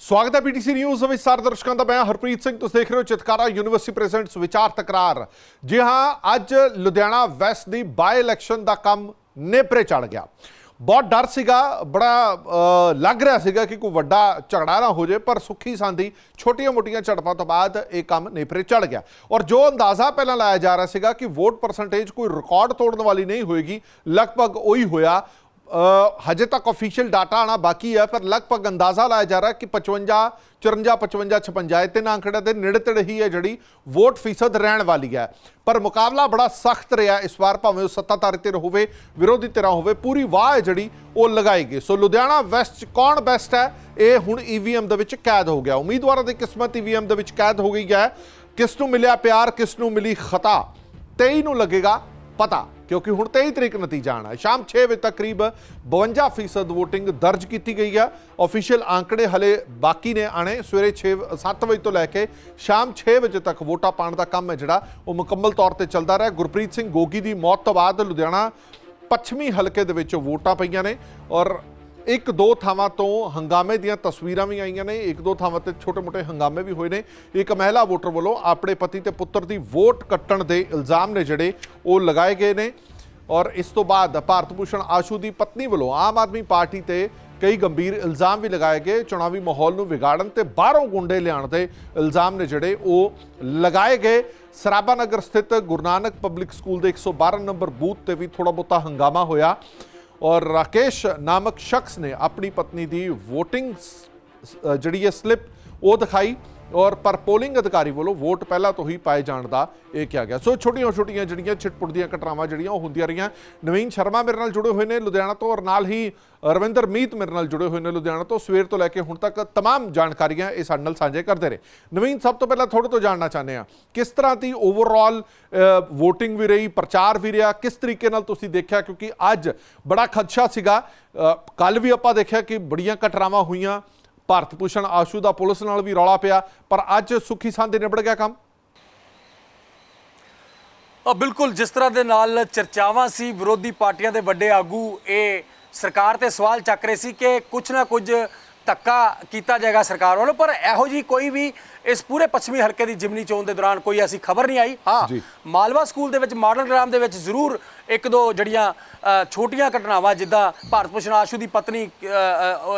ਸਵਾਗਤ ਹੈ PTC news ਵਿੱਚ ਸਾਰੇ ਦਰਸ਼ਕਾਂ ਦਾ ਮੈਂ ਹਰਪ੍ਰੀਤ ਸਿੰਘ। ਤੁਸੀਂ ਦੇਖ ਰਹੇ ਹੋ ਚਿਤਕਾਰਾ ਯੂਨੀਵਰਸਿਟੀ ਪ੍ਰੈਜ਼ੈਂਟਸ ਵਿਚਾਰ ਤਕਰਾਰ। ਜੀ ਹਾਂ, ਅੱਜ ਲੁਧਿਆਣਾ ਵੈਸਟ ਦੀ ਬਾਈ ਇਲੈਕਸ਼ਨ ਦਾ ਕੰਮ ਨੇਪਰੇ ਚੜ ਗਿਆ। ਬਹੁਤ ਡਰ ਸੀਗਾ, ਬੜਾ ਲੱਗ ਰਿਹਾ ਸੀਗਾ ਕਿ ਕੋਈ ਵੱਡਾ ਝਗੜਾ ਨਾ ਹੋ ਜਾਏ ਪਰ ਸੁੱਖੀ ਸਾਂਦੀ ਛੋਟੀਆਂ-ਮੋਟੀਆਂ ਝੜਪਾਂ ਤੋਂ ਬਾਅਦ ਇਹ ਕੰਮ ਨੇਪਰੇ ਚੜ ਗਿਆ। ਔਰ ਜੋ ਅੰਦਾਜ਼ਾ ਪਹਿਲਾਂ ਲਾਇਆ ਜਾ ਰਿਹਾ ਸੀਗਾ ਕਿ ਵੋਟ ਪਰਸੈਂਟੇਜ ਕੋਈ ਰਿਕਾਰਡ ਤੋੜਨ ਵਾਲੀ ਨਹੀਂ ਹੋਏਗੀ, ਲਗਭਗ ਉਹੀ ਹੋਇਆ। ਹਜੇ ਤੱਕ ਅਫੀਸ਼ੀਅਲ ਡਾਟਾ ਆਣਾ ਬਾਕੀ ਹੈ, ਪਰ ਲਗਭਗ ਅੰਦਾਜ਼ਾ ਲਾਇਆ ਜਾ ਰਿਹਾ ਕਿ 55 54 55 56 ਇਹ ਤਿੰਨ ਅੰਕੜੇ ਦੇ ਨੇੜੇ ਤੇੜੇ ਹੀ ਹੈ ਜਿਹੜੀ ਵੋਟ ਫੀਸਦ ਰਹਿਣ ਵਾਲੀ ਹੈ। ਪਰ ਮੁਕਾਬਲਾ ਬੜਾ ਸਖਤ ਰਿਹਾ, ਇਸ ਵਾਰ ਭਾਵੇਂ ਉਹ ਸੱਤਾਧਾਰੀ ਧਿਰ ਹੋਵੇ, ਵਿਰੋਧੀ ਧਿਰਾਂ ਹੋਵੇ, ਪੂਰੀ ਵਾਹ ਹੈ ਜਿਹੜੀ ਉਹ ਲਗਾਈ ਗਈ। ਸੋ ਲੁਧਿਆਣਾ ਵੈਸਟ 'ਚ ਕੌਣ ਬੈਸਟ ਹੈ? ਇਹ ਹੁਣ ਈਵੀਐਮ ਦੇ ਵਿੱਚ ਕੈਦ ਹੋ ਗਿਆ। ਉਮੀਦਵਾਰਾਂ ਦੀ ਕਿਸਮਤ ਈਵੀਐਮ ਦੇ ਵਿੱਚ ਕੈਦ ਹੋ ਗਈ ਹੈ। ਕਿਸ ਨੂੰ ਮਿਲਿਆ ਪਿਆਰ, ਕਿਸ ਨੂੰ ਮਿਲੀ ਖਤਾ? 23 ਨੂੰ ਲੱਗੇਗਾ ਪਤਾ। ਕਿਉਂਕਿ ਹੁਣ 23 ਤਰੀਕ ਨਤੀਜਾ ਆਣਾ ਸ਼ਾਮ 6 ਵਜੇ ਤੱਕ ਕਰੀਬ 52% ਵੋਟਿੰਗ ਦਰਜ ਕੀਤੀ ਗਈ ਆ। ਆਫੀਸ਼ੀਅਲ ਆંકੜੇ ਹਲੇ ਬਾਕੀ ਨੇ ਆਣੇ ਸਵੇਰੇ 6 7 ਵਜੇ ਤੋਂ ਲੈ ਕੇ ਸ਼ਾਮ 6 ਵਜੇ ਤੱਕ ਵੋਟਾਂ ਪਾਉਣ ਦਾ ਕੰਮ ਹੈ ਜਿਹੜਾ ਉਹ ਮੁਕੰਮਲ ਤੌਰ ਤੇ ਚੱਲਦਾ ਰਿਹਾ। ਗੁਰਪ੍ਰੀਤ ਸਿੰਘ ਗੋਗੀ ਦੀ ਮੌਤ ਤੋਂ ਬਾਅਦ ਲੁਧਿਆਣਾ ਪੱਛਮੀ ਹਲਕੇ ਦੇ ਵਿੱਚ ਵੋਟਾਂ ਪਈਆਂ ਨੇ ਔਰ ਇੱਕ ਦੋ ਥਾਵਾਂ ਤੋਂ ਹੰਗਾਮੇ ਦੀਆਂ ਤਸਵੀਰਾਂ ਵੀ ਆਈਆਂ ਨੇ, ਇੱਕ ਦੋ ਥਾਵਾਂ ਤੇ ਛੋਟੇ-ਮੋਟੇ ਹੰਗਾਮੇ ਵੀ ਹੋਏ ਨੇ। ਇੱਕ ਮਹਿਲਾ ਵੋਟਰ ਵੱਲੋਂ ਆਪਣੇ ਪਤੀ ਤੇ ਪੁੱਤਰ ਦੀ ਵੋਟ ਕੱਟਣ ਦੇ ਇਲਜ਼ਾਮ ਨੇ ਜਿਹੜੇ ਉਹ ਲਗਾਏ ਗਏ ਨੇ। ਔਰ ਇਸ ਤੋਂ ਬਾਅਦ ਭਾਰਤ ਭੂਸ਼ਣ ਆਸ਼ੂ ਦੀ ਪਤਨੀ ਵੱਲੋਂ ਆਮ ਆਦਮੀ ਪਾਰਟੀ ਤੇ ਕਈ ਗੰਭੀਰ ਇਲਜ਼ਾਮ ਵੀ ਲਗਾਏ ਗਏ। ਚੁਣਾਵੀ ਮਾਹੌਲ ਨੂੰ ਵਿਗਾੜਨ ਤੇ ਬਾਹਰੋਂ ਗੁੰਡੇ ਲਿਆਉਣ ਦੇ ਇਲਜ਼ਾਮ ਨੇ ਜਿਹੜੇ ਉਹ ਲਗਾਏ ਗਏ। ਸਰਾਭਾ ਨਗਰ ਸਥਿਤ ਗੁਰੂ ਨਾਨਕ ਪਬਲਿਕ ਸਕੂਲ ਦੇ 112 ਨੰਬਰ ਬੂਥ ਤੇ ਵੀ ਥੋੜਾ ਬਹੁਤਾ ਹੰਗਾਮਾ ਹੋਇਆ। ਔਰ ਰਾਕੇਸ਼ ਨਾਮਕ ਸ਼ਖਸ ਨੇ ਆਪਣੀ ਪਤਨੀ ਦੀ VOTING ਜਿਹੜੀ ਹੈ ਸਲਿੱਪ ਉਹ ਦਿਖਾਈ। ਔਰ ਪਰ ਪੋਲਿੰਗ ਅਧਿਕਾਰੀ ਵੱਲੋਂ ਵੋਟ ਪਹਿਲਾਂ ਤੋਂ ਹੀ ਪਾਏ ਜਾਣ ਦਾ ਇਹ ਕਿਹਾ ਗਿਆ ਸੋ ਛੋਟੀਆਂ ਛੋਟੀਆਂ ਜਿਹੜੀਆਂ ਛਿਟਪੁਟ ਦੀਆਂ ਘਟਨਾਵਾਂ ਜਿਹੜੀਆਂ ਉਹ ਹੁੰਦੀਆਂ ਰਹੀਆਂ ਨਵੀਨ ਸ਼ਰਮਾ ਮੇਰੇ ਨਾਲ ਜੁੜੇ ਹੋਏ ਨੇ ਲੁਧਿਆਣਾ ਤੋਂ ਔਰ ਨਾਲ ਹੀ ਰਵਿੰਦਰ ਮੀਤ ਮੇਰੇ ਨਾਲ ਜੁੜੇ ਹੋਏ ਨੇ ਲੁਧਿਆਣਾ ਤੋਂ ਸਵੇਰ ਤੋਂ ਲੈ ਕੇ ਹੁਣ ਤੱਕ तमाम ਜਾਣਕਾਰੀਆਂ ਇਹ ਸਾਡੇ ਨਾਲ ਸਾਂਝੇ ਕਰਦੇ ਰਹੇ ਨਵੀਨ ਸਭ ਤੋਂ ਪਹਿਲਾਂ ਤੁਹਾਡੇ ਤੋਂ ਜਾਣਨਾ ਚਾਹੁੰਦੇ ਆ ਕਿਸ ਤਰ੍ਹਾਂ ਦੀ ਓਵਰਆਲ VOTING ਵੀ ਰਹੀ ਪ੍ਰਚਾਰ ਵੀ ਰਿਹਾ ਕਿਸ ਤਰੀਕੇ ਨਾਲ ਤੁਸੀਂ ਦੇਖਿਆ ਕਿਉਂਕਿ ਅੱਜ ਬੜਾ ਖਦਸ਼ਾ ਸੀਗਾ ਕੱਲ ਵੀ ਆਪਾਂ ਦੇਖਿਆ ਕਿ ਬੜੀਆਂ ਘਟਨਾਵਾਂ ਹੋਈਆਂ ਭਾਰਤ ਭੂਸ਼ਣ ਆਸ਼ੂ ਦਾ ਪੁਲਿਸ ਨਾਲ ਵੀ ਰੌਲਾ ਪਿਆ ਪਰ ਅੱਜ ਸੁੱਖੀ ਸਾਂਦੇ ਨਿਬੜ ਗਿਆ ਕੰਮ ਆ ਬਿਲਕੁਲ ਜਿਸ ਤਰ੍ਹਾਂ ਦੇ ਨਾਲ ਚਰਚਾਵਾਂ ਸੀ ਵਿਰੋਧੀ ਪਾਰਟੀਆਂ ਦੇ ਵੱਡੇ ਆਗੂ ਇਹ ਸਰਕਾਰ ਤੇ ਸਵਾਲ ਚੱਕ ਰਹੇ ਸੀ ਕਿ ਕੁਝ ਨਾ ਕੁਝ ਧੱਕਾ ਕੀਤਾ ਜਾਏਗਾ ਸਰਕਾਰ ਵੱਲੋਂ ਪਰ ਇਹੋ ਜੀ ਕੋਈ ਵੀ ਇਸ ਪੂਰੇ ਪੱਛਮੀ ਹਲਕੇ ਦੀ ਜਿਮਨੀ ਚੋਣ ਦੇ ਦੌਰਾਨ ਕੋਈ ਐਸੀ ਖਬਰ ਨਹੀਂ ਆਈ ਹਾਂ। ਮਾਲਵਾ ਸਕੂਲ ਦੇ ਵਿੱਚ ਮਾਡਲ ਗ੍ਰਾਮ ਦੇ ਵਿੱਚ ਜ਼ਰੂਰ ਇੱਕ ਦੋ ਜਿਹੜੀਆਂ ਛੋਟੀਆਂ ਘਟਨਾਵਾਂ ਜਿੱਦਾਂ ਭਾਰਤ ਭੂਸ਼ਣ ਆਸ਼ੂ ਦੀ ਪਤਨੀ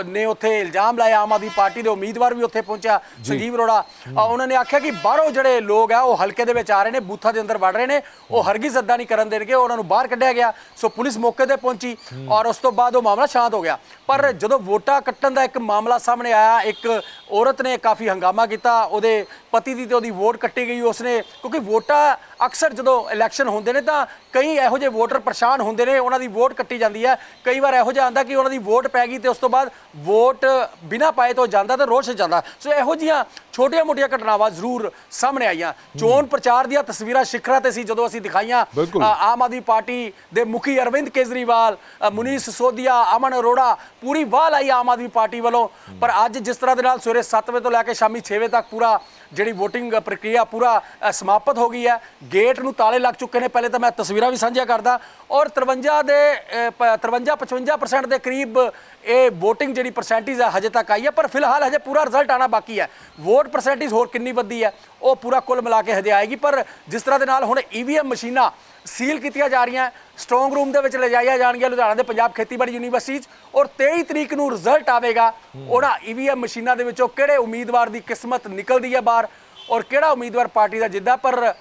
ਨੇ ਉੱਥੇ ਇਲਜ਼ਾਮ ਲਾਇਆ ਆਮ ਆਦਮੀ ਪਾਰਟੀ ਦੇ ਉਮੀਦਵਾਰ ਵੀ ਉੱਥੇ ਪਹੁੰਚਿਆ ਸੰਜੀਵ ਅਰੋੜਾ। ਅ, ਉਹਨਾਂ ਨੇ ਆਖਿਆ ਕਿ ਬਾਹਰੋਂ ਜਿਹੜੇ ਲੋਕ ਆ ਉਹ ਹਲਕੇ ਦੇ ਵਿੱਚ ਆ ਰਹੇ ਨੇ ਬੂਥਾਂ ਦੇ ਅੰਦਰ ਵੜ ਰਹੇ ਨੇ ਉਹ ਹਰਗਿਜ਼ ਅੱਦਾ ਨਹੀਂ ਕਰਨ ਦੇਣਗੇ ਉਹਨਾਂ ਨੂੰ ਬਾਹਰ ਕੱਢਿਆ ਗਿਆ। ਸੋ ਪੁਲਿਸ ਮੌਕੇ ਤੇ ਪਹੁੰਚੀ ਔਰ ਉਸ ਤੋਂ ਬਾਅਦ ਉਹ ਮਾਮਲਾ ਸ਼ਾਂਤ ਹੋ ਗਿਆ। ਪਰ ਜਦੋਂ ਵੋਟਾਂ ਕੱਟਣ ਦਾ ਇੱਕ ਮਾਮਲਾ ਸਾਹਮਣੇ ਆਇਆ ਇੱਕ ਔਰਤ ਨੇ ਕਾਫੀ ਹੰਗਾਮਾ ਕੀਤਾ ਉਹਦੇ ਪਤੀ ਦੀ ਤੇ ਉਹਦੀ ਵੋਟ ਕੱਟੀ ਗਈ ਉਸਨੇ ਕਿਉਂਕਿ ਵੋਟਾਂ ਅਕਸਰ ਜਦੋਂ ਇਲੈਕਸ਼ਨ ਹੁੰਦੇ ਨੇ ਤਾਂ ਕਈ ਇਹੋ ਜਿਹੇ ਵੋਟਰ ਪਰੇਸ਼ਾਨ ਹੁੰਦੇ ਨੇ ਉਹਨਾਂ ਦੀ ਵੋਟ ਕੱਟੀ ਜਾਂਦੀ ਹੈ। ਕਈ ਵਾਰ ਇਹੋ ਜਿਹਾ ਆਂਦਾ ਕਿ ਉਹਨਾਂ ਦੀ ਵੋਟ ਪੈ ਗਈ ਤੇ ਉਸ ਤੋਂ ਬਾਅਦ ਵੋਟ ਬਿਨਾਂ ਪਾਏ ਤੋਂ ਜਾਂਦਾ ਤੇ ਰੋਸ਼ ਜਾਂਦਾ। ਸੋ ਇਹੋ ਜੀਆਂ ਛੋਟੀਆਂ-ਮੋਟੀਆਂ ਘਟਨਾਵਾਂ ਜ਼ਰੂਰ ਸਾਹਮਣੇ ਆਈਆਂ। ਚੋਣ ਪ੍ਰਚਾਰ ਦੀਆਂ ਤਸਵੀਰਾਂ ਸਿਖਰਾਂ ਤੇ ਸੀ ਜਦੋਂ ਅਸੀਂ ਦਿਖਾਈਆਂ। ਆਮ ਆਦਮੀ ਪਾਰਟੀ ਦੇ ਮੁਖੀ ਅਰਵਿੰਦ ਕੇਜਰੀਵਾਲ ਮੁਨੀਸ਼ ਸਿਸੋਦੀਆ ਅਮਨ ਅਰੋੜਾ ਪੂਰੀ ਵਾਹ ਲਾਈ ਆਮ ਆਦਮੀ ਪਾਰਟੀ ਵੱਲੋਂ। ਪਰ ਅੱਜ ਜਿਸ ਤਰ੍ਹਾਂ ਦੇ ਨਾਲ ਸਵੇਰੇ 7 ਵਜੇ ਤੋਂ ਲੈ ਕੇ ਸ਼ਾਮੀ 6 ਵਜੇ ਤੱਕ ਪੂਰਾ ਜਿਹੜੀ VOTING ਪ੍ਰਕਿਰਿਆ ਪੂਰਾ ਸਮਾਪਤ ਹੋ ਗਈ ਹੈ। ਗੇਟ ਨੂੰ ਤਾਲੇ ਲੱਗ ਚੁੱਕੇ ਨੇ। ਪਹਿਲੇ ਤਾਂ ਮੈਂ ਤਸਵੀਰਾਂ ਵੀ ਸਾਂਝੀਆਂ ਕਰਦਾ ਔਰ 53 ਦੇ 53 55% ਦੇ ਕਰੀਬ ਇਹ VOTING ਜਿਹੜੀ ਪਰਸੈਂਟੇਜ ਹੈ ਹਜੇ ਤੱਕ ਆਈ ਹੈ ਪਰ ਫਿਲਹਾਲ ਹਜੇ ਪੂਰਾ ਰਿਜ਼ਲਟ ਆਣਾ ਬਾਕੀ ਹੈ ਵੋਟ ਪਰਸੈਂਟੇਜ ਹੋਰ ਕਿੰਨੀ ਵੱਧੀ ਹੈ ਉਹ ਪੂਰਾ ਕੁੱਲ ਮਿਲਾ ਕੇ ਹਜੇ ਆਏਗੀ। ਪਰ ਜਿਸ ਤਰ੍ਹਾਂ ਦੇ ਨਾਲ ਹੁਣ ਈਵੀਐਮ ਮਸ਼ੀਨਾਂ ਸੀਲ ਕੀਤੀਆਂ ਜਾ ਰਹੀਆਂ ਸਟਰੋਂਗ ਰੂਮ ਦੇ ਵਿੱਚ ਲਿਜਾਈਆਂ ਜਾਣਗੀਆਂ ਲੁਧਿਆਣਾ ਦੇ ਪੰਜਾਬ ਖੇਤੀਬਾੜੀ ਯੂਨੀਵਰਸਿਟੀ 'ਚ ਔਰ 23 ਤਰੀਕ ਨੂੰ ਰਿਜ਼ਲਟ ਆਵੇਗਾ। ਉਹਨਾਂ ਈਵੀਐਮ ਮਸ਼ੀਨਾਂ ਦੇ ਵਿੱਚੋਂ ਕਿਹੜੇ ਉਮੀਦਵਾਰ ਦੀ ਕਿਸਮਤ ਨਿਕਲਦੀ ਹੈ ਬਾਹਰ ਔਰ ਕਿਹੜਾ ਉਮੀਦਵਾਰ ਪਾਰਟੀ ਦਾ ਜਿੱਦਾਂ, ਪਰ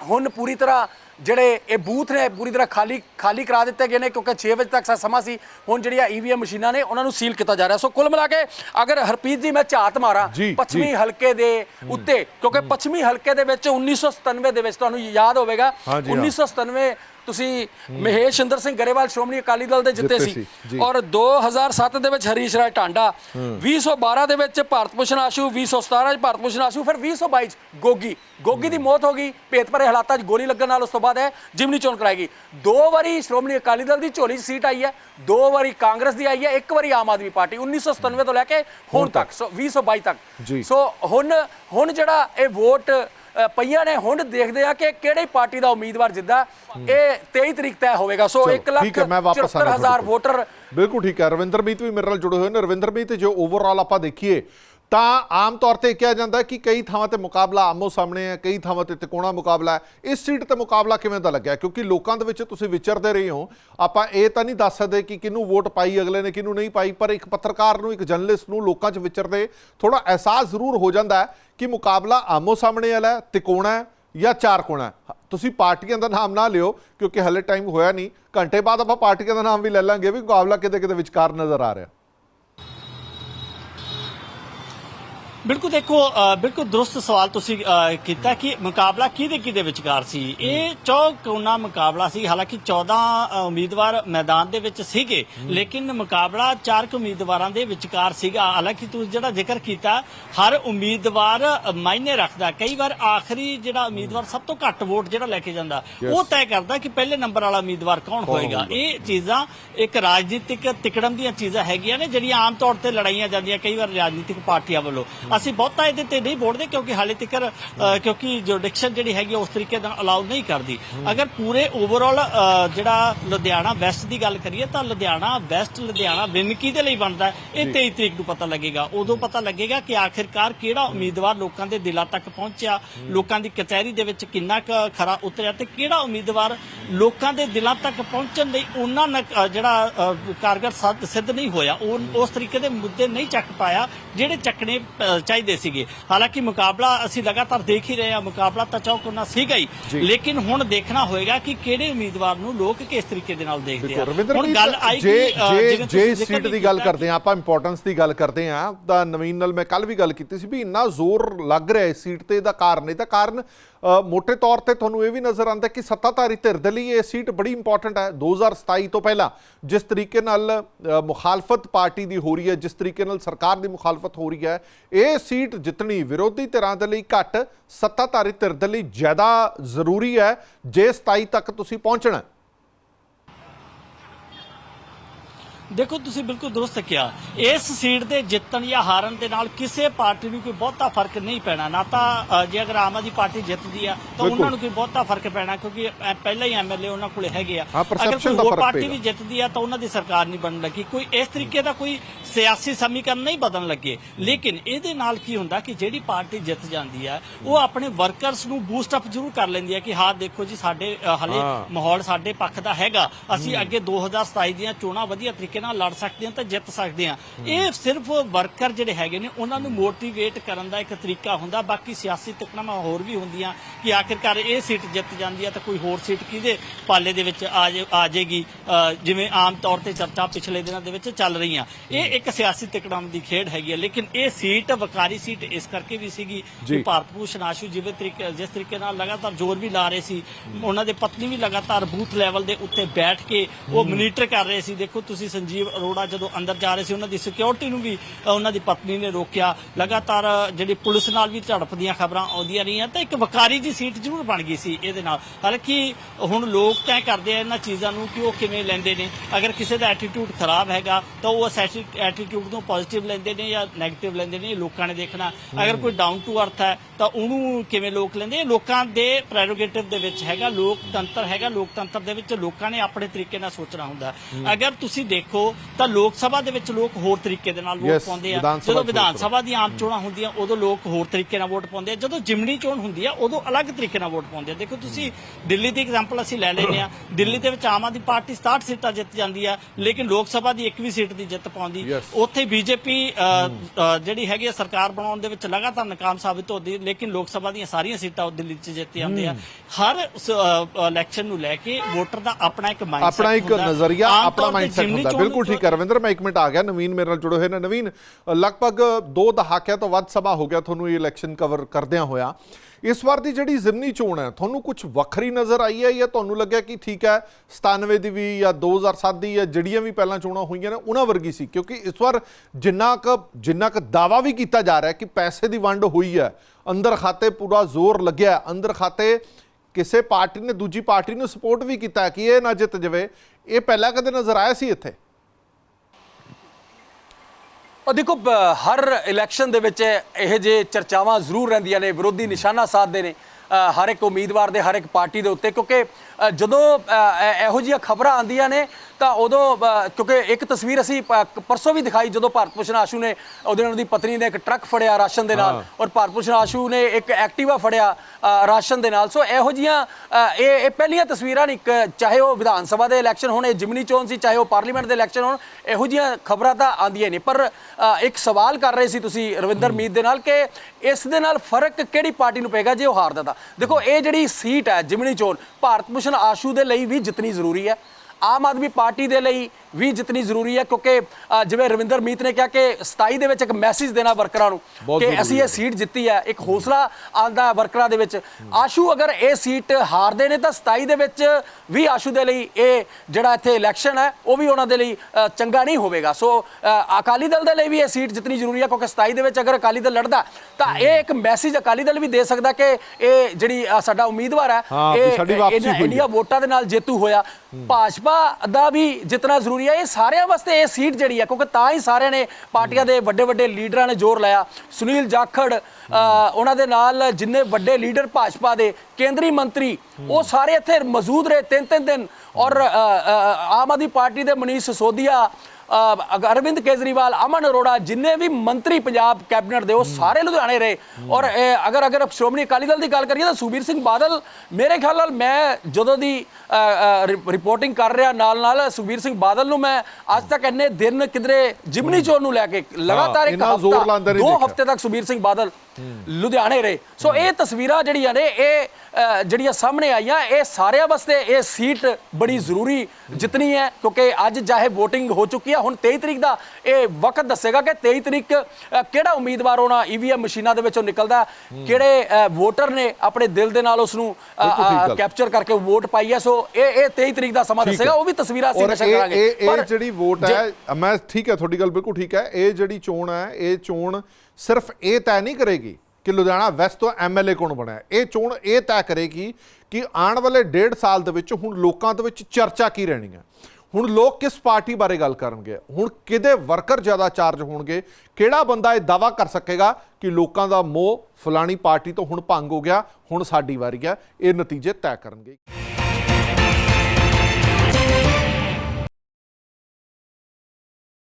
ਹੁਣ ਪੂਰੀ ਤਰ੍ਹਾਂ ਜਿਹੜੇ ਇਹ ਬੂਥ ਨੇ ਪੂਰੀ ਤਰ੍ਹਾਂ ਖਾਲੀ ਖਾਲੀ ਕਰਾ ਦਿੱਤੇ ਗਏ ਨੇ ਕਿਉਂਕਿ 6 ਵਜੇ ਤੱਕ ਸਮਾਂ ਸੀ ਹੁਣ ਜਿਹੜੀਆਂ ਈਵੀਐਮ ਮਸ਼ੀਨਾਂ ਨੇ ਉਹਨਾਂ ਨੂੰ ਸੀਲ ਕੀਤਾ ਜਾ ਰਿਹਾ ਸੋ ਕੁੱਲ ਮਿਲਾ ਕੇ ਅਗਰ ਹਰਪ੍ਰੀਤ ਜੀ ਮੈਂ ਝਾਤ ਮਾਰਾਂ ਪੱਛਮੀ। ਹਲਕੇ ਦੇ ਉੱਤੇ ਕਿਉਂਕਿ ਪੱਛਮੀ ਹਲਕੇ ਦੇ ਵਿੱਚ 1997 ਦੇ ਵਿੱਚ ਤੁਹਾਨੂੰ ਯਾਦ ਹੋਵੇਗਾ ਹਾਂਜੀ, ਹਾਂ। 1997 ਤੁਸੀਂ ਮਹੇਸ਼ਿੰਦਰ ਸਿੰਘ ਗਰੇਵਾਲ ਸ਼੍ਰੋਮਣੀ ਅਕਾਲੀ ਦਲ ਦੇ ਜਿੱਤੇ ਸੀ। ਔਰ 2007 ਦੇ ਵਿੱਚ ਹਰੀਸ਼ ਰਾਏ ਟਾਂਡਾ 2012 ਦੇ ਵਿੱਚ ਭਾਰਤ ਭੂਸ਼ਣ ਆਸ਼ੂ 2017 ਚ ਭਾਰਤ ਭੂਸ਼ਣ ਆਸ਼ੂ ਫਿਰ 2022 ਚ ਗੋਗੀ। ਗੋਗੀ ਦੀ ਮੌਤ ਹੋ ਗਈ ਭੇਤ ਭਰੇ ਹਾਲਾਤਾਂ 'ਚ ਗੋਲੀ ਲੱਗਣ ਨਾਲ ਉਸ ਤੋਂ ਬਾਅਦ ਇਹ ਜਿਮਨੀ ਚੋਣ ਕਰਾਏਗੀ ਦੋ ਵਾਰੀ ਸ਼੍ਰੋਮਣੀ ਅਕਾਲੀ ਦਲ ਦੀ ਝੋਲੀ 'ਚ ਸੀਟ ਆਈ ਹੈ ਦੋ ਵਾਰੀ ਕਾਂਗਰਸ ਦੀ ਆਈ ਹੈ ਇੱਕ ਵਾਰੀ ਆਮ ਆਦਮੀ ਪਾਰਟੀ 1997 ਤੋਂ ਲੈ ਕੇ ਹੁਣ ਤੱਕ। ਸੋ 2022 ਤੱਕ। ਸੋ ਹੁਣ ਹੁਣ ਜਿਹੜਾ ਇਹ ਵੋਟ ਪਈਆਂ ਨੇ। ਹੁਣ ਦੇਖਦੇ ਆ ਕਿ ਕਿਹੜੀ ਪਾਰਟੀ ਦਾ ਉਮੀਦਵਾਰ ਜਿੱਦਾਂ ਇਹ 23 ਤਰੀਕ ਤੈਅ ਹੋਵੇਗਾ। ਸੋ ਚਲੋ, 1 ਲੱਖ ਠੀਕ ਹੈ, ਮੈਂ ਵਾਪਸ ਆਉਣਾ ਤੁਹਾਡੇ 74000 ਕੋਲ। ਵੋਟਰ ਬਿਲਕੁਲ ਠੀਕ ਹੈ। ਰਵਿੰਦਰ ਮੀਤ ਵੀ ਮੇਰੇ ਨਾਲ ਜੁੜੇ ਹੋਏ ਨੇ। ਰਵਿੰਦਰ ਮੀਤ ਜੋ ਓਵਰਆਲ ਆਪਾਂ ਦੇਖੀਏ ਤਾਂ ਆਮ ਤੌਰ ਤੇ ਕਿਹਾ ਜਾਂਦਾ ਕਿ ਕਈ ਥਾਵਾਂ ਤੇ ਮੁਕਾਬਲਾ ਆਮੋ ਸਾਹਮਣੇ ਹੈ, ਕਈ ਥਾਵਾਂ ਤੇ ਤਿਕੋਣਾ ਮੁਕਾਬਲਾ ਹੈ। ਇਸ ਸੀਟ ਤੇ ਮੁਕਾਬਲਾ ਕਿਵੇਂ ਦਾ ਲੱਗਿਆ? ਕਿਉਂਕਿ ਲੋਕਾਂ ਦੇ ਵਿੱਚ ਤੁਸੀਂ ਵਿਚਰਦੇ ਰਹੇ ਹੋ। ਆਪਾਂ ਇਹ ਤਾਂ ਨਹੀਂ ਦੱਸ ਸਕਦੇ ਕਿ ਕਿਹਨੂੰ ਵੋਟ ਪਾਈ ਅਗਲੇ ਨੇ, ਕਿਹਨੂੰ ਨਹੀਂ ਪਾਈ, ਪਰ ਇੱਕ ਪੱਤਰਕਾਰ ਨੂੰ, ਇੱਕ ਜਰਨਲਿਸਟ ਨੂੰ ਲੋਕਾਂ 'ਚ ਵਿਚਰਦੇ ਥੋੜਾ ਅਹਿਸਾਸ ਜ਼ਰੂਰ ਹੋ ਜਾਂਦਾ ਹੈ ਕਿ ਮੁਕਾਬਲਾ ਆਮੋ ਸਾਹਮਣੇ ਵਾਲਾ ਹੈ, ਤਿਕੋਣਾ ਹੈ ਜਾਂ ਚਾਰ ਕੋਣਾ ਤੁਸੀਂ ਪਾਰਟੀਆਂ ਦਾ ਨਾਮ ਨਾ ਲਿਓ, ਕਿਉਂਕਿ ਹਲੇ ਟਾਈਮ ਹੋਇਆ ਨਹੀਂ। ਘੰਟੇ ਬਾਅਦ ਆਪਾਂ ਪਾਰਟੀਆਂ ਦਾ ਨਾਮ ਵੀ ਲੈ ਲਾਂਗੇ, ਵੀ ਮੁਕਾਬਲਾ ਕਿਤੇ ਕਿਤੇ ਵਿਚਕਾਰ ਨਜ਼ਰ ਆ ਰਿਹਾ। ਬਿਲਕੁਲ ਦੇਖੋ ਬਿਲਕੁਲ ਦਰੁਸਤ ਸਵਾਲ ਤੁਸੀਂ ਕੀਤਾ ਕਿ ਮੁਕਾਬਲਾ ਕਿਹਦੇ ਕਿਹਦੇ ਵਿਚਕਾਰ ਸੀ? ਇਹ ਚੌਕੋਨਾ ਮੁਕਾਬਲਾ ਸੀ। ਹਾਲਾਂਕਿ 14 ਅ, ਉਮੀਦਵਾਰ ਮੈਦਾਨ ਦੇ ਵਿੱਚ ਸੀਗੇ ਲੇਕਿਨ ਮੁਕਾਬਲਾ ਚਾਰ ਕੁ ਉਮੀਦਵਾਰਾਂ ਦੇ ਵਿਚਕਾਰ ਸੀਗਾ। ਹਾਲਾਂਕਿ ਤੁਸੀਂ ਜਿਹੜਾ ਜ਼ਿਕਰ ਕੀਤਾ ਹਰ ਉਮੀਦਵਾਰ ਮਾਇਨੇ ਰੱਖਦਾ। ਕਈ ਵਾਰ ਆਖਰੀ ਜਿਹੜਾ ਉਮੀਦਵਾਰ ਸਭ ਤੋਂ ਘੱਟ ਵੋਟ ਜਿਹੜਾ ਲੈ ਕੇ ਜਾਂਦਾ ਉਹ ਤੈਅ ਕਰਦਾ ਕਿ ਪਹਿਲੇ ਨੰਬਰ ਵਾਲਾ ਉਮੀਦਵਾਰ ਕੌਣ ਹੋਏਗਾ। ਇਹ ਚੀਜ਼ਾਂ ਇੱਕ ਰਾਜਨੀਤਿਕ ਤਿਕੜਮ ਦੀਆਂ ਚੀਜ਼ਾਂ ਹੈਗੀਆਂ ਨੇ ਜਿਹੜੀਆਂ ਆਮ ਤੌਰ ਤੇ ਲੜਾਈਆਂ ਜਾਂਦੀਆਂ ਕਈ ਵਾਰ ਰਾਜਨੀਤਿਕ ਪਾਰਟੀਆਂ ਵੱਲੋਂ। ਅਸੀਂ ਬਹੁਤਾ ਇਹਦੇ ਤੇ ਨਹੀਂ ਬੋਲਦੇ ਕਿਉਂਕਿ ਹਾਲੇ ਤੱਕ ਕਿਉਂਕਿ ਜੁਰਿਡਿਕਸ਼ਨ ਜਿਹੜੀ ਹੈਗੀ ਉਸ ਤਰੀਕੇ ਨਾਲ ਅਲਾਉ ਨਹੀਂ ਕਰਦੀ। ਅਗਰ ਪੂਰੇ ਓਵਰਆਲ ਜਿਹੜਾ ਲੁਧਿਆਣਾ ਵੈਸਟ ਦੀ ਗੱਲ ਕਰੀਏ ਤਾਂ ਲੁਧਿਆਣਾ ਵੈਸਟ ਲੁਧਿਆਣਾ ਵਿਨ ਕਿਹਦੇ ਲਈ ਬਣਦਾ? ਇਹ 23 ਤਰੀਕ ਨੂੰ ਪਤਾ ਲੱਗੇਗਾ। ਉਦੋਂ ਪਤਾ ਲੱਗੇਗਾ ਕਿ ਆਖਿਰਕਾਰ ਕਿਹੜਾ ਉਮੀਦਵਾਰ ਲੋਕਾਂ ਦੇ ਦਿਲਾਂ ਤੱਕ ਪਹੁੰਚਿਆ ਲੋਕਾਂ ਦੀ ਕਚਹਿਰੀ ਦੇ ਵਿੱਚ ਕਿੰਨਾ ਕੁ ਖਰਾ ਉਤਰਿਆ ਤੇ ਕਿਹੜਾ ਉਮੀਦਵਾਰ ਲੋਕਾਂ ਦੇ ਦਿਲਾਂ ਤੱਕ ਪਹੁੰਚਣ ਲਈ ਉਹਨਾਂ ਜਿਹੜਾ ਕਾਰਗਰ ਸਾਧ- ਸਿੱਧ ਨਹੀਂ ਹੋਇਆ। ਉਸ ਤਰੀਕੇ ਦੇ ਮੁੱਦੇ ਨਹੀਂ ਚੱਕ ਪਾਇਆ ਜਿਹੜੇ ਚੱਕਣੇ ਚਾਹੀਦੇ ਸੀਗੇ। ਹਾਲਾਂਕਿ ਮੁਕਾਬਲਾ ਅਸੀਂ ਲਗਾਤਾਰ ਦੇਖ ਹੀ ਰਹੇ ਹਾਂ। ਮੁਕਾਬਲਾ ਤਾਂ ਚੌਕੁਨਾ ਸੀਗਾ ਹੀ। ਲੇਕਿਨ ਹੁਣ ਦੇਖਣਾ ਹੋਏਗਾ ਕਿ ਕਿਹੜੇ ਉਮੀਦਵਾਰ ਨੂੰ ਲੋਕ ਕਿਸ ਤਰੀਕੇ ਦੇ ਨਾਲ ਦੇਖਦੇ ਆ। ਹੁਣ ਗੱਲ ਆਈ ਕਿ ਜੇ ਸੀਟ ਦੀ ਗੱਲ ਕਰਦੇ ਆ ਆਪਾਂ ਇੰਪੋਰਟੈਂਸ ਦੀ ਗੱਲ ਕਰਦੇ ਆ ਤਾਂ ਨਵੀਨ ਨਾਲ ਮੈਂ ਕੱਲ ਵੀ ਗੱਲ ਕੀਤੀ ਸੀ ਵੀ ਇੰਨਾ ਜ਼ੋਰ ਲੱਗ ਰਿਹਾ ਇਸ ਸੀਟ ਤੇ ਇਹਦਾ ਕਾਰਨ। ਇਹਦਾ ਕਾਰਨ ਮੋٹے ਤੌਰ ਤੇ ਤੁਹਾਨੂੰ ਇਹ ਵੀ ਨਜ਼ਰ ਆਉਂਦਾ ਕਿ ਸੱਤਾਧਾਰੀ ਧਿਰ ਦੇ ਲਈ ਇਹ ਸੀਟ ਬੜੀ ਇੰਪੋਰਟੈਂਟ ਹੈ। 2027 ਤੋਂ ਪਹਿਲਾਂ ਜਿਸ ਤਰੀਕੇ ਨਾਲ ਮੁਖਾਲਫਤ ਪਾਰਟੀ ਦੀ ਹੋ ਰਹੀ ਹੈ ਜਿਸ ਤਰੀਕੇ ਨਾਲ ਸਰਕਾਰ ਦੀ ਮੁਖਾਲਫਤ ਹੋ ਰਹੀ ਹੈ ਇਹ ਸੀਟ ਜਿੱਤਣੀ ਵਿਰੋਧੀ ਧਿਰਾਂ ਦੇ ਲਈ ਘੱਟ, ਸੱਤਾਧਾਰੀ ਧਿਰ ਦੇ ਲਈ ਜ਼ਿਆਦਾ ਜ਼ਰੂਰੀ ਹੈ, ਜੇ 27 ਤੱਕ ਤੁਸੀਂ ਪਹੁੰਚਣਾ ਹੈ। ਦੇਖੋ ਤੁਸੀਂ ਬਿਲਕੁਲ ਦੁਰਸਤ ਕਿਹਾ। ਇਸ ਸੀਟ ਦੇ ਜਿੱਤਣ ਜਾਂ ਹਾਰਨ ਦੇ ਨਾਲ ਕਿਸੇ ਪਾਰਟੀ ਨੂੰ ਕੋਈ ਬਹੁਤਾ ਫ਼ਰਕ ਨਹੀਂ ਪੈਣਾ। ਨਾ ਤਾਂ ਜੇ ਅਗਰ ਆਮ ਆਦਮੀ ਪਾਰਟੀ ਜਿੱਤਦੀ ਆ ਤਾਂ। ਉਹਨਾਂ ਨੂੰ ਕੋਈ ਬਹੁਤਾ ਫ਼ਰਕ ਪੈਣਾ ਕਿਉਂਕਿ ਪਹਿਲਾਂ ਹੀ ਐਮਐਲਏ ਉਹਨਾਂ ਕੋਲੇ ਹੈਗੇ ਆ। ਅਗਰ ਕੋਈ ਹੋਰ ਪਾਰਟੀ। ਵੀ ਜਿੱਤਦੀ ਆ ਤਾਂ ਉਹਨਾਂ ਦੀ ਸਰਕਾਰ ਨਹੀਂ ਬਣਨ ਲੱਗੀ। ਕੋਈ ਇਸ ਤਰੀਕੇ ਦਾ ਕੋਈ ਸਿਆਸੀ ਸਮੀਕਰਨ ਨਹੀਂ ਬਦਲਣ ਲੱਗੇ। ਲੇਕਿਨ ਇਹਦੇ ਨਾਲ ਕੀ ਹੁੰਦਾ ਕਿ ਜਿਹੜੀ ਪਾਰਟੀ ਜਿੱਤ ਜਾਂਦੀ ਆ ਉਹ ਆਪਣੇ ਵਰਕਰਸ ਨੂੰ ਬੂਸਟ ਅਪ ਜ਼ਰੂਰ ਕਰ ਲੈਂਦੀ ਆ ਕਿ ਹਾਂ ਦੇਖੋ ਜੀ ਸਾਡੇ ਹਲੇ। ਮਾਹੌਲ ਸਾਡੇ ਪੱਖ ਦਾ ਹੈਗਾ। ਅਸੀਂ ਅੱਗੇ 2027 ਦੀਆਂ ਚੋਣਾਂ ਵਧੀਆ ਤਰੀਕੇ ਨਾਲ ਲੜ ਸਕਦੇ ਹਾਂ ਤਾਂ ਜਿੱਤ ਸਕਦੇ ਹਾਂ। ਇਹ ਸਿਰਫ ਵਰਕਰ ਜਿਹੜੇ ਹੈਗੇ ਨੇ ਉਹਨਾਂ ਨੂੰ ਮੋਟੀਵੇਟ ਕਰਨ ਦਾ ਇੱਕ ਤਰੀਕਾ ਹੁੰਦਾ। ਬਾਕੀ ਸਿਆਸੀ ਤਕੜਾਂ ਹੋਰ ਵੀ ਹੁੰਦੀਆਂ ਕਿ ਆਖਿਰਕਾਰ ਇਹ ਸੀਟ ਜਿੱਤ ਜਾਂਦੀ ਹੈ ਤਾਂ ਕੋਈ ਹੋਰ ਸੀਟ ਕਿਹਦੇ ਪਾਲੇ ਦੇ ਵਿੱਚ ਆ ਆ ਜਾਏਗੀ ਜਿਵੇਂ ਆਮ ਤੌਰ ਤੇ ਚਰਚਾ ਪਿਛਲੇ ਦਿਨਾਂ ਦੇ ਵਿੱਚ ਚੱਲ ਰਹੀਆਂ। ਇਹ ਇੱਕ ਸਿਆਸੀ ਤਕੜਾਂ ਦੀ ਖੇਡ ਹੈਗੀ ਹੈ ਲੇਕਿਨ ਇਹ ਸੀਟ ਵਕਾਰੀ ਸੀਟ ਇਸ ਕਰਕੇ ਵੀ ਸੀਗੀ। ਕਿ ਭਾਰਤ ਭੂਸ਼ਣ ਆਸ਼ੂ ਜਿਵੇਂ ਤਰੀਕੇ ਜਿਸ ਤਰੀਕੇ ਨਾਲ ਲਗਾਤਾਰ ਜ਼ੋਰ ਵੀ ਲਾ ਰਹੇ ਸੀ ਉਹਨਾਂ ਦੇ ਪਤਨੀ ਵੀ ਲਗਾਤਾਰ ਬੂਥ ਲੈਵਲ ਦੇ ਉੱਤੇ ਬੈਠ ਕੇ ਉਹ ਮੋਨੀਟਰ ਕਰ ਰਹੇ ਸੀ। ਦੇਖੋ ਤੁਸੀਂ ਸੰਜੀਵ ਅਰੋੜਾ ਜਦੋਂ ਅੰਦਰ ਜਾ ਰਹੇ ਸੀ ਉਹਨਾਂ ਦੀ ਸਿਕਿਉਰਿਟੀ ਨੂੰ ਵੀ ਉਹਨਾਂ ਦੀ ਪਤਨੀ ਨੇ ਰੋਕਿਆ। ਲਗਾਤਾਰ ਜਿਹੜੀ ਪੁਲਿਸ ਨਾਲ ਵੀ ਝੜਪ ਦੀਆਂ ਖਬਰਾਂ ਆਉਂਦੀਆਂ ਰਹੀਆਂ ਤਾਂ ਇੱਕ ਵਕਾਰੀ ਦੀ ਸੀਟ ਜ਼ਰੂਰ ਬਣ ਗਈ ਸੀ ਇਹਦੇ ਨਾਲ। ਹਾਲਾਂਕਿ ਹੁਣ ਲੋਕ ਤੈਅ ਕਰਦੇ ਆ ਇਹਨਾਂ ਚੀਜ਼ਾਂ ਨੂੰ ਕਿ ਉਹ ਕਿਵੇਂ ਲੈਂਦੇ ਨੇ। ਅਗਰ ਕਿਸੇ ਦਾ ਐਟੀਟਿਊਡ ਖਰਾਬ ਹੈਗਾ ਤਾਂ ਉਹ ਉਸ ਐਟੀਟਿਊਡ ਨੂੰ ਪੋਜ਼ਿਟਿਵ ਲੈਂਦੇ ਨੇ ਜਾਂ 네ਗੇਟਿਵ ਲੈਂਦੇ ਨੇ ਲੋਕਾਂ ਨੇ ਦੇਖਣਾ। ਅਗਰ ਕੋਈ ਡਾਊਨ ਟੂ ਅਰਥ ਹੈ ਤਾਂ ਉਹਨੂੰ ਕਿਵੇਂ ਲੋਕ ਲੈਂਦੇ ਲੋਕਾਂ ਦੇ ਪ੍ਰੈਰੋਗੇਟਿਵ ਦੇ ਵਿੱਚ ਹੈਗਾ ਲੋਕਤੰਤਰ ਹੈਗਾ। ਲੋਕਤੰਤਰ ਦੇ ਵਿੱਚ ਲੋਕਾਂ ਨੇ ਆਪਣੇ ਤਰੀਕੇ ਨਾਲ ਸੋਚਣਾ ਹੁੰਦਾ। ਅਗਰ ਤੁਸੀਂ ਦੇਖੋ ਤਾਂ ਲੋਕ ਸਭਾ ਦੇ ਵਿੱਚ ਲੋਕ ਹੋਰ ਤਰੀਕੇ ਦੇ ਨਾਲ ਵੋਟ Yes, ਪਾਉਂਦੇ ਆ। ਵਿਧਾਨ ਸਭਾ ਜਦੋਂ ਚ ਵਿਧਾਨ ਸਭਾ ਦੀਆਂ ਆਮ ਚੋਣਾਂ ਹੁੰਦੀਆਂ ਉਦੋਂ ਲੋਕ ਹੋਰ ਤਰੀਕੇ ਨਾਲ ਵੋਟ ਪਾਉਂਦੇ ਆ। ਜਦੋਂ ਜਿਮਣੀ ਚੋਣ ਹੁੰਦੀ ਆ ਉਦੋਂ ਅਲੱਗ ਤਰੀਕੇ ਨਾਲ ਵੋਟ ਪਾਉਂਦੇ ਆ। ਦੇਖੋ ਤੁਸੀਂ ਦਿੱਲੀ ਦੀ ਐਗਜ਼ਾਮਪਲ ਅਸੀਂ ਲੈ ਲੈਂਦੇ ਆ। ਦਿੱਲੀ ਦੇ ਵਿੱਚ ਆਮ ਆਦਮੀ ਪਾਰਟੀ 67 ਸੀਟਾਂ ਜਿੱਤ ਜਾਂਦੀ ਆ ਲੇਕਿਨ ਲੋਕ ਸਭਾ ਦੀ ਇੱਕ ਵੀ ਸੀਟ ਦੀ ਜਿੱਤ ਪਾਉਂਦੀ। Yes. ਉੱਥੇ ਬੀਜੇਪੀ ਜਿਹੜੀ ਹੈਗੀ ਆ ਸਰਕਾਰ ਬਣਾਉਣ ਦੇ ਵਿੱਚ ਲਗਾਤਾਰ ਨਾਕਾਮ ਸਾਬਿਤ ਹੁੰਦੀ ਹੈ, ਲੇਕਿਨ ਲੋਕ ਸਭਾ ਦੀਆਂ ਸਾਰੀਆਂ ਸੀਟਾਂ ਉਹ ਦਿੱਲੀ 'ਚ ਜਿੱਤ ਜਾਂਦੇ ਆ। ਹਰ ਇਲੈਕਸ਼ਨ ਨੂੰ ਲੈ ਕੇ ਵੋਟਰ ਦਾ ਆਪਣਾ ਇੱਕ ਮਾਈਂਡਸੈਟ ਆਪਣਾ ਇੱਕ ਨਜ਼ਰੀਆ ਆਪਣਾ ਮਾਈਂਡਸੈਟ ਹੁੰਦਾ। ਬਿਲਕੁਲ ਬਿਲਕੁਲ ਠੀਕ ਹੈ, ਰਵਿੰਦਰ, ਮੈਂ ਇੱਕ ਮਿੰਟ ਆ ਗਿਆ। ਨਵੀਨ ਮੇਰੇ ਨਾਲ ਜੁੜੇ ਹੋਏ ਨੇ। ਨਵੀਨ ਲਗਭਗ 2 ਦਹਾਕਿਆਂ ਤੋਂ ਵੱਧ ਸਮਾਂ ਹੋ ਗਿਆ ਤੁਹਾਨੂੰ ਇਹ ਇਲੈਕਸ਼ਨ ਕਵਰ ਕਰਦਿਆਂ ਹੋਇਆ। ਇਸ ਵਾਰ ਦੀ ਜਿਹੜੀ ਜ਼ਿਮਨੀ ਚੋਣ ਹੈ, ਤੁਹਾਨੂੰ ਕੁਝ ਵੱਖਰੀ ਨਜ਼ਰ ਆਈ ਹੈ ਜਾਂ ਤੁਹਾਨੂੰ ਲੱਗਿਆ ਕਿ ਠੀਕ ਹੈ 97 ਦੀ ਵੀ ਜਾਂ 2007 ਦੀ ਜਾਂ ਜਿਹੜੀਆਂ ਵੀ ਪਹਿਲਾਂ ਚੋਣਾਂ ਹੋਈਆਂ ਨੇ, ਉਹਨਾਂ ਵਰਗੀ ਸੀ? ਕਿਉਂਕਿ ਇਸ ਵਾਰ ਜਿੰਨਾ ਕੁ ਜਿੰਨਾ ਕੁ ਦਾਵਾ ਵੀ ਕੀਤਾ ਜਾ ਰਿਹਾ ਕਿ ਪੈਸੇ ਦੀ ਵੰਡ ਹੋਈ ਹੈ, ਅੰਦਰ ਖਾਤੇ ਪੂਰਾ ਜ਼ੋਰ ਲੱਗਿਆ ਅੰਦਰ ਖਾਤੇ ਕਿਸੇ ਪਾਰਟੀ ਨੇ, ਦੂਜੀ ਪਾਰਟੀ ਨੂੰ ਸਪੋਰਟ ਵੀ ਕੀਤਾ ਕਿ ਇਹ ਨਾ ਜਿੱਤ ਜਾਵੇ। ਇਹ ਪਹਿਲਾਂ ਕਦੇ ਨਜ਼ਰ ਆਇਆ ਸੀ ਇੱਥੇ? ਉਹ ਦੇਖੋ ਹਰ ਇਲੈਕਸ਼ਨ ਦੇ ਵਿੱਚ ਇਹ ਜੇ ਚਰਚਾਵਾਂ ਜ਼ਰੂਰ ਰਹਿੰਦੀਆਂ ਨੇ, ਵਿਰੋਧੀ ਨਿਸ਼ਾਨਾ ਸਾਧਦੇ ਨੇ ਹਰ ਇੱਕ ਉਮੀਦਵਾਰ ਦੇ, ਹਰ ਇੱਕ ਪਾਰਟੀ ਦੇ ਉੱਤੇ, ਕਿਉਂਕਿ ਜਦੋਂ ਇਹੋ ਜਿਹੀਆਂ ਖਬਰਾਂ ਆਉਂਦੀਆਂ ਨੇ ਤਾਂ ਉਦੋਂ ਕਿਉਂਕਿ ਇੱਕ ਤਸਵੀਰ ਅਸੀਂ ਪਰਸੋਂ ਵੀ ਦਿਖਾਈ ਜਦੋਂ ਭਾਰਤ ਭੂਸ਼ਣ ਆਸ਼ੂ ਨੇ ਉਹਦੇ ਨਾਲ ਉਹਦੀ ਪਤਨੀ ਨੇ ਇੱਕ ਟਰੱਕ ਫੜਿਆ ਰਾਸ਼ਨ ਦੇ ਨਾਲ ਔਰ ਭਾਰਤ ਭੂਸ਼ਣ ਆਸ਼ੂ ਨੇ ਇੱਕ ਐਕਟਿਵਾ ਫੜਿਆ ਰਾਸ਼ਨ ਦੇ ਨਾਲ। ਸੋ ਇਹੋ ਜੀਆਂ ਇਹ ਇਹ ਪਹਿਲੀਆਂ ਤਸਵੀਰਾਂ ਨਹੀਂ ਇੱਕ ਚਾਹੇ ਉਹ ਵਿਧਾਨ ਸਭਾ ਦੇ ਇਲੈਕਸ਼ਨ ਹੋਣ ਇਹ ਜਿਮਨੀ ਚੋਣ ਸੀ ਚਾਹੇ ਉਹ ਪਾਰਲੀਮੈਂਟ ਦੇ ਇਲੈਕਸ਼ਨ ਹੋਣ ਇਹੋ ਜੀਆਂ ਖਬਰਾਂ ਤਾਂ ਆਉਂਦੀਆਂ ਨਹੀਂ ਪਰ ਇੱਕ ਸਵਾਲ ਕਰ ਰਹੇ ਸੀ ਤੁਸੀਂ ਰਵਿੰਦਰ ਮੀਤ ਦੇ ਨਾਲ ਕਿ ਇਸ ਦੇ ਨਾਲ ਫ਼ਰਕ ਕਿਹੜੀ ਪਾਰਟੀ ਨੂੰ ਪਏਗਾ ਜੇ ਉਹ ਹਾਰਦਾ ਤਾਂ? ਦੇਖੋ ਇਹ ਜਿਹੜੀ ਸੀਟ ਹੈ ਜਿਮਨੀ ਚੋਣ ਭਾਰਤ ਭੂਸ਼ਣ ਆਸ਼ੂ ਦੇ ਲਈ ਵੀ ਜਿਤਨੀ ਜ਼ਰੂਰੀ ਹੈ। ਆਮ ਆਦਮੀ ਪਾਰਟੀ ਦੇ ਲਈ ਵੀ ਜਿਤਨੀ ਜ਼ਰੂਰੀ ਹੈ ਕਿਉਂਕਿ ਜਿਵੇਂ ਰਵਿੰਦਰ ਮੀਤ ਨੇ ਕਿਹਾ ਕਿ 27 ਦੇ ਵਿੱਚ ਇੱਕ ਮੈਸੇਜ ਦੇਣਾ ਵਰਕਰਾਂ ਨੂੰ ਕਿ ਅਸੀਂ ਇਹ ਸੀਟ ਜਿੱਤੀ ਹੈ ਇੱਕ ਹੌਸਲਾ ਆਂਦਾ ਵਰਕਰਾਂ ਦੇ ਵਿੱਚ। ਆਸ਼ੂ ਅਗਰ ਇਹ ਸੀਟ ਹਾਰਦੇ ਨੇ ਤਾਂ 27 ਦੇ ਵਿੱਚ ਵੀ ਆਸ਼ੂ ਦੇ ਲਈ ਇਹ ਜਿਹੜਾ ਇੱਥੇ ਇਲੈਕਸ਼ਨ ਹੈ ਉਹ ਵੀ ਉਹਨਾਂ ਦੇ ਲਈ ਚੰਗਾ ਨਹੀਂ ਹੋਵੇਗਾ। ਸੋ ਅਕਾਲੀ ਦਲ ਦੇ ਲਈ ਵੀ ਇਹ ਸੀਟ ਜਿੱਤਣੀ ਜ਼ਰੂਰੀ ਹੈ ਕਿਉਂਕਿ 27 ਦੇ ਵਿੱਚ ਅਗਰ ਅਕਾਲੀ ਦਲ ਲੜਦਾ ਤਾਂ ਇਹ ਇੱਕ ਮੈਸੇਜ ਅਕਾਲੀ ਦਲ ਵੀ ਦੇ ਸਕਦਾ ਕਿ ਇਹ ਜਿਹੜੀ ਸਾਡਾ ਉਮੀਦਵਾਰ ਹੈ ਹਾਂ, ਵੀ ਸਾਡੀ ਵਾਪਸੀ ਇਹਨਾਂ- ਹੋਈ ਹੈ। ਇੰਨੀਆਂ ਵੋਟਾਂ ਦੇ ਨਾਲ ਜੇਤੂ ਹੋਇਆ। ਭਾਜਪਾ ਦਾ ਵੀ ਜਿੰਨਾ ਜ਼ਰੂਰੀ ਹੈ ਇਹ ਸਾਰਿਆਂ ਵਾਸਤੇ ਇਹ ਸੀਟ ਜਿਹੜੀ ਹੈ ਕਿਉਂਕਿ ਤਾਂ ਹੀ ਸਾਰਿਆਂ ਨੇ ਪਾਰਟੀਆਂ ਦੇ ਵੱਡੇ ਵੱਡੇ ਲੀਡਰਾਂ ਨੇ ਜ਼ੋਰ ਲਾਇਆ। ਸੁਨੀਲ ਜਾਖੜ ਉਹਨਾਂ ਦੇ ਨਾਲ ਜਿੰਨੇ ਵੱਡੇ ਲੀਡਰ ਭਾਜਪਾ ਦੇ ਕੇਂਦਰੀ ਮੰਤਰੀ, ਉਹ ਸਾਰੇ ਇੱਥੇ ਮੌਜੂਦ ਰਹੇ ਤਿੰਨ ਤਿੰਨ ਦਿਨ। ਔਰ ਆਮ ਆਦਮੀ ਪਾਰਟੀ ਦੇ ਮਨੀਸ਼ ਸਿਸੋਦੀਆ ਅਰਵਿੰਦ ਕੇਜਰੀਵਾਲ ਅਮਨ ਅਰੋੜਾ ਜਿੰਨੇ ਵੀ ਮੰਤਰੀ ਪੰਜਾਬ ਕੈਬਨਿਟ ਦੇ ਉਹ ਸਾਰੇ ਲੁਧਿਆਣੇ ਰਹੇ ਔਰ ਅਗਰ ਅਗਰ ਸ਼੍ਰੋਮਣੀ ਅਕਾਲੀ ਦਲ ਦੀ ਗੱਲ ਕਰੀਏ ਤਾਂ ਸੁਖਬੀਰ ਸਿੰਘ ਬਾਦਲ ਮੇਰੇ ਖਿਆਲ ਨਾਲ ਮੈਂ ਜਦੋਂ ਦੀ ਰਿਪੋਰਟਿੰਗ ਕਰ ਰਿਹਾ ਨਾਲ ਨਾਲ ਸੁਖਬੀਰ ਸਿੰਘ ਬਾਦਲ ਨੂੰ ਮੈਂ ਅੱਜ ਤੱਕ ਇੰਨੇ ਦਿਨ ਕਿਧਰੇ ਜਿਮਨੀ ਚੋਣ ਨੂੰ ਲੈ ਕੇ ਲਗਾਤਾਰ ਇੱਕ ਹਫ਼ਤਾ ਦੋ। ਹਫ਼ਤੇ ਤੱਕ ਸੁਖਬੀਰ ਸਿੰਘ ਬਾਦਲ ਲੁਧਿਆਣੇ ਰਹੇ ਸੋ ਇਹ ਤਸਵੀਰਾਂ ਜਿਹੜੀਆਂ ਨੇ ਇਹ ਜਿਹੜੀਆਂ ਸਾਹਮਣੇ ਆਈਆਂ ਇਹ ਸਾਰਿਆਂ ਵਾਸਤੇ ਇਹ ਸੀਟ ਬੜੀ ਜ਼ਰੂਰੀ ਜਿਤਨੀ ਹੈ ਕਿਉਂਕਿ ਅੱਜ ਚਾਹੇ VOTING ਹੋ ਚੁੱਕੀ ਹੈ ਹੁਣ 23 ਤਰੀਕ ਦਾ ਇਹ ਵਕਤ ਦੱਸੇਗਾ ਕਿ 23 ਤਰੀਕ ਕਿਹੜਾ ਉਮੀਦਵਾਰ ਹੋਣਾ ਈਵੀਐਮ ਮਸ਼ੀਨਾਂ ਦੇ ਵਿੱਚੋਂ ਨਿਕਲਦਾ ਕਿਹੜੇ ਵੋਟਰ ਨੇ ਆਪਣੇ ਦਿਲ ਦੇ ਨਾਲ ਉਸ ਨੂੰ। ਕੈਪਚਰ ਕਰਕੇ ਵੋਟ ਪਾਈ ਹੈ। ਸੋ ਇਹ ਇਹ 23 ਤਰੀਕ ਦਾ ਸਮਾਂ ਦੱਸੇਗਾ। ਉਹ ਵੀ ਤਸਵੀਰਾਂ ਅਸੀਂ ਨਸ਼ਰ ਕਰਾਂਗੇ। ਇਹ ਇਹ ਪਰ ਜਿਹੜੀ ਵੋਟ ਹੈ ਮੈਂ ਠੀਕ ਹੈ ਤੁਹਾਡੀ ਗੱਲ ਬਿਲਕੁਲ ਠੀਕ ਹੈ। ਇਹ ਜਿਹੜੀ ਚੋਣ ਹੈ ਇਹ ਚੋਣ ਸਿਰਫ ਇਹ ਤੈਅ ਨਹੀਂ ਕਰੇਗੀ ਕਿ ਲੁਧਿਆਣਾ ਵੈਸਟ ਤੋਂ ਐਮਐਲਏ ਕੌਣ ਬਣਿਆ। ਇਹ ਚੋਣ ਇਹ ਤੈਅ ਕਰੇਗੀ ਕਿ ਆਉਣ ਵਾਲੇ ਡੇਢ ਸਾਲ ਦੇ ਵਿੱਚ ਹੁਣ ਲੋਕਾਂ ਦੇ ਵਿੱਚ ਚਰਚਾ ਕੀ ਰਹਿਣੀ ਹੈ। ਹੁਣ ਲੋਕ ਕਿਸ ਪਾਰਟੀ ਬਾਰੇ ਗੱਲ ਕਰਨਗੇ? ਹੁਣ ਕਿਹਦੇ ਵਰਕਰ ਜ਼ਿਆਦਾ ਚਾਰਜ ਹੋਣਗੇ? ਕਿਹੜਾ ਬੰਦਾ ਇਹ ਦਾਵਾ ਕਰ ਸਕੇਗਾ ਕਿ ਲੋਕਾਂ ਦਾ ਮੋਹ ਫਲਾਣੀ ਪਾਰਟੀ ਤੋਂ ਹੁਣ ਭੰਗ ਹੋ ਗਿਆ, ਹੁਣ ਸਾਡੀ ਵਾਰੀ ਹੈ, ਇਹ ਨਤੀਜੇ ਤੈਅ ਕਰਨਗੇ।